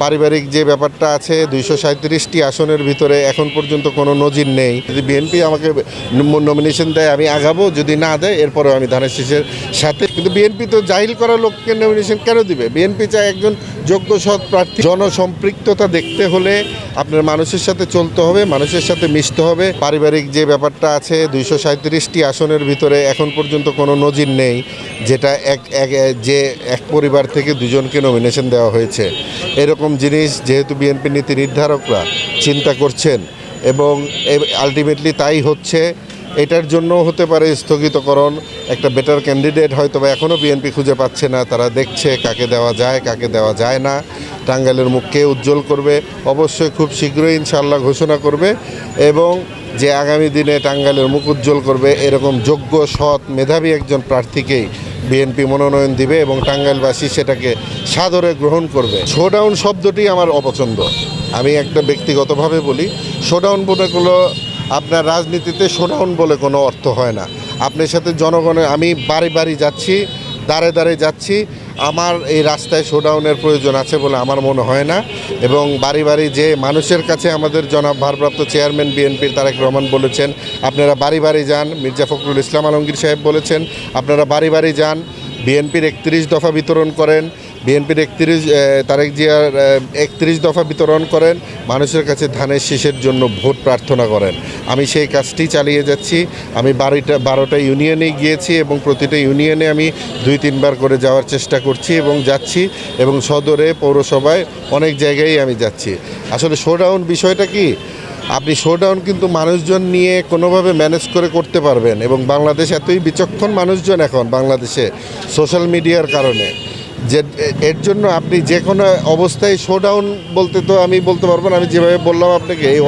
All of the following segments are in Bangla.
পারিবারিক যে ব্যাপারটা আছে, দুইশো সাঁত্রিশটি আসনের ভিতরে এখন পর্যন্ত কোনো নজির নেই। যদি বিএনপি আমাকে নমিনেশন দেয়, আমি আগাবো, যদি না দেয়, এরপরেও আমি ধানের শীষের সাথে। কিন্তু বিএনপি তো জাহিল করা লোককে নমিনেশন কেন দিবে? বিএনপি চায় একজন যোগ্য সৎ প্রার্থী। জনসম্পৃক্ততা দেখতে হলে আপনার মানুষের সাথে চলতে হবে, মানুষের সাথে মিশতে হবে। পারিবারিক যে ব্যাপারটা আছে, দুইশো সাঁত্রিশটি আসনের ভিতরে এখন পর্যন্ত কোনো নজির নেই, যেটা এক এক, যে এক পরিবার থেকে দুজনকে নমিনেশন দেওয়া হয়েছে। এরকম জিনিস যেহেতু বিএনপি নীতি নির্ধারকরা চিন্তা করছেন এবং আলটিমেটলি তাই হচ্ছে, এটার জন্য হতে পারে স্থগিতকরণ, একটা বেটার ক্যান্ডিডেট হয়তো বা এখনও বিএনপি খুঁজে পাচ্ছে না, তারা দেখছে কাকে দেওয়া যায়, কাকে দেওয়া যায় না, টাঙ্গাইলের মুখকে উজ্জ্বল করবে, অবশ্যই খুব শীঘ্রই ইনশাল্লাহ ঘোষণা করবে এবং যে আগামী দিনে টাঙ্গাইলের মুখ উজ্জ্বল করবে, এরকম যোগ্য, সৎ, মেধাবী একজন প্রার্থীকেই বিএনপি মনোনয়ন দিবে এবং টাঙ্গাইলবাসী সেটাকে সাদরে গ্রহণ করবে। শোডাউন শব্দটি আমার অপছন্দ। আমি একটা ব্যক্তিগতভাবে বলি, শোডাউন বলে কোনো আপনার রাজনীতিতে শোডাউন বলে কোনো অর্থ হয় না। আপনার সাথে জনগণের আমি বাড়ি বাড়ি যাচ্ছি দাঁড়ে দাঁড়ে যাচ্ছি। আমার এই রাস্তায় শোডাউনের প্রয়োজন আছে বলে আমার মনে হয় না। এবং বাড়ি বাড়ি যে মানুষের কাছে আমাদের জনাব ভারপ্রাপ্ত চেয়ারম্যান বিএনপির তারেক রহমান বলেছেন, আপনারা বাড়ি বাড়ি যান। মির্জা ফখরুল ইসলাম আলমগীর সাহেব বলেছেন, আপনারা বাড়ি বাড়ি যান। বিএনপির একত্রিশ দফা বিতরণ করেন, বিএনপির একত্রিশ তারেক জিয়ার একত্রিশ দফা বিতরণ করেন, মানুষের কাছে ধানের শীষের জন্য ভোট প্রার্থনা করেন। আমি সেই কাজটি চালিয়ে যাচ্ছি। আমি বারোটা বারোটা ইউনিয়নে গিয়েছি এবং প্রতিটা ইউনিয়নে আমি দুই, তিনবার করে যাওয়ার চেষ্টা করছি এবং যাচ্ছি এবং সদরে, পৌরসভায় অনেক জায়গায় আমি যাচ্ছি। আসলে শোডাউন বিষয়টা কি? আপনি শোডাউন কিন্তু মানুষজন নিয়ে কোনোভাবে ম্যানেজ করে করতে পারবেন এবং বাংলাদেশ এতই বিচক্ষণ মানুষজন এখন বাংলাদেশে সোশ্যাল মিডিয়ার কারণে। যে এর জন্য আপনি যে কোনো অবস্থায় শোডাউন বলতে তো আমি বলতে পারব না, আমি যেভাবে বললাম আপনাকে, এই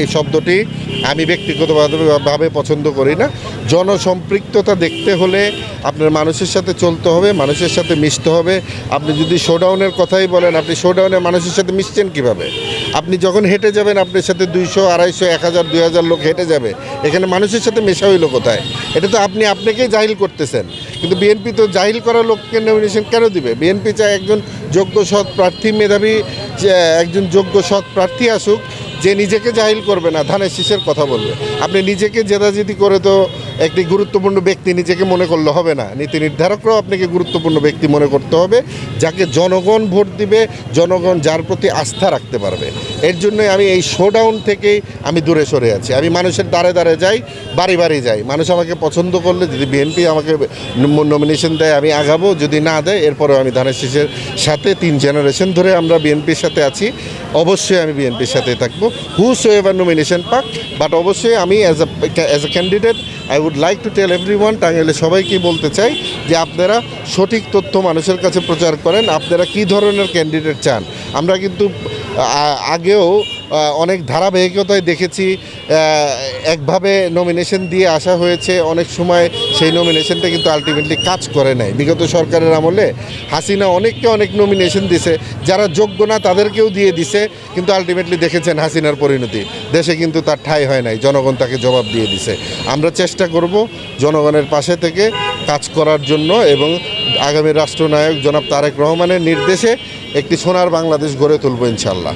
এই শব্দটি আমি ব্যক্তিগতভাবে ভাবে পছন্দ করি না। জনসম্পৃক্ততা দেখতে হলে আপনার মানুষের সাথে চলতে হবে, মানুষের সাথে মিশতে হবে। আপনি যদি শোডাউনের কথাই বলেন, আপনি শোডাউনে মানুষের সাথে মিশছেন কীভাবে? আপনি যখন হেঁটে যাবেন, আপনার সাথে দুইশো, আড়াইশো, এক হাজার, দুই হাজার লোক হেঁটে যাবে। এখানে মানুষের সাথে মেশা হইল কোথায়? এটা তো আপনি, আপনাকেই জাহিল করতেছেন। কিন্তু বিএনপি তো জাহিল করা লোককে নমিনেশন কেন দিবে? বিএনপি চায় একজন যোগ্য সৎ প্রার্থী, মেধাবী একজন যোগ্য সৎ প্রার্থী আসুক, যে নিজেকে জাহিল করবে না, ধানের শীষের কথা বলবে। আপনি নিজেকে জেদাজেদি করে তো একটি গুরুত্বপূর্ণ ব্যক্তি নিজেকে মনে করলে হবে না। নীতি নির্ধারকরাও আপনাকে গুরুত্বপূর্ণ ব্যক্তি মনে করতে হবে, যাকে জনগণ ভোট দিবে, জনগণ যার প্রতি আস্থা রাখতে পারবে। এর জন্যই আমি এই শোডাউন থেকেই আমি দূরে সরে আছি। আমি মানুষের দ্বারে দ্বারে যাই, বাড়ি বাড়ি যাই। মানুষ আমাকে পছন্দ করলে, যদি বিএনপি আমাকে নমিনেশন দেয়, আমি আগাবো। যদি না দেয়, এরপরেও আমি ধানের শীষের সাথে তিন জেনারেশন ধরে আমরা বিএনপির সাথে আছি। অবশ্যই আমি বিএনপির সাথে থাকব হু সো এভার নমিনেশন পাক বাট অবশ্যই আমি as as a candidate I would like to tell everyone টাঙ্গাইলে সবাইকে বলতে চাই যে আপনারা সঠিক তথ্য মানুষের কাছে প্রচার করেন, আপনারা কি ধরনের ক্যান্ডিডেট চান? আমরা কিন্তু আগেও অনেক ধারাবাহিকতায় দেখেছি একভাবে নমিনেশন দিয়ে আসা হয়েছে। অনেক সময় সেই নমিনেশনটা কিন্তু আলটিমেটলি কাজ করে নাই। বিগত সরকারের আমলে হাসিনা অনেককে অনেক নমিনেশন দিছে। যারা যোগ্য না, তাদেরকেও দিয়ে দিছে, কিন্তু আলটিমেটলি দেখেছেন হাসিনার পরিণতি। দেশে কিন্তু তার ঠাঁই হয় নাই, জনগণ তাকে জবাব দিয়ে দিছে। আমরা চেষ্টা করব জনগণের পাশে থেকে কাজ করার জন্য এবং আগামী রাষ্ট্রনায়ক জনাব তারেক রহমানের নির্দেশে একটি সোনার বাংলাদেশ গড়ে তুলব ইনশাল্লাহ